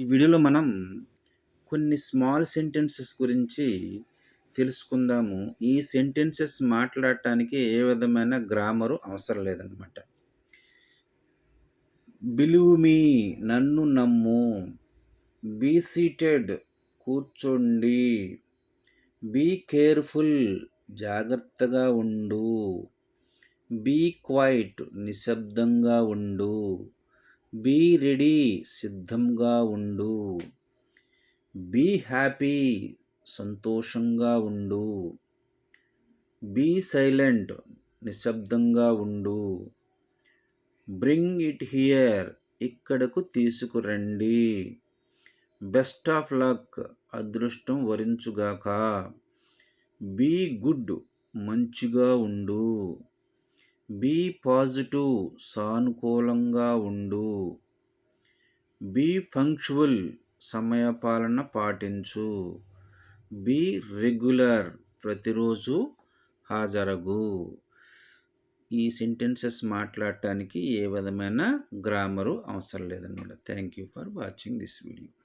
ఈ వీడియోలో మనం కొన్ని స్మాల్ సెంటెన్సెస్ గురించి తెలుసుకుందాము. ఈ సెంటెన్సెస్ మాట్లాడటానికి ఏ విధమైన గ్రామరు అవసరం లేదనమాట. బిలీవ్ మీ నన్ను నమ్ము. బీ సీటెడ్ కూర్చోండి. బీ కేర్‌ఫుల్ జాగ్రత్తగా ఉండు. బీ క్వైట్ నిశ్శబ్దంగా ఉండు. బీ రెడీ సిద్ధంగా ఉండు. బీ హ్యాపీ సంతోషంగా ఉండు. బీ సైలెంట్ నిశ్శబ్దంగా ఉండు. బ్రింగ్ ఇట్ హియర్ ఇక్కడకు తీసుకురండి. బెస్ట్ ఆఫ్ లక్ అదృష్టం వరించుగాక. బీ గుడ్ మంచిగా ఉండు. బీ పాజిటివ్ సానుకూలంగా ఉండు. బీ ఫంక్షువల్ సమయపాలన పాటించు. బీ రెగ్యులర్ ప్రతిరోజు హాజరగు. ఈ సెంటెన్సెస్ మాట్లాడటానికి ఏ విధమైన గ్రామరు అవసరం లేదన్నమాట thank you for watching this video.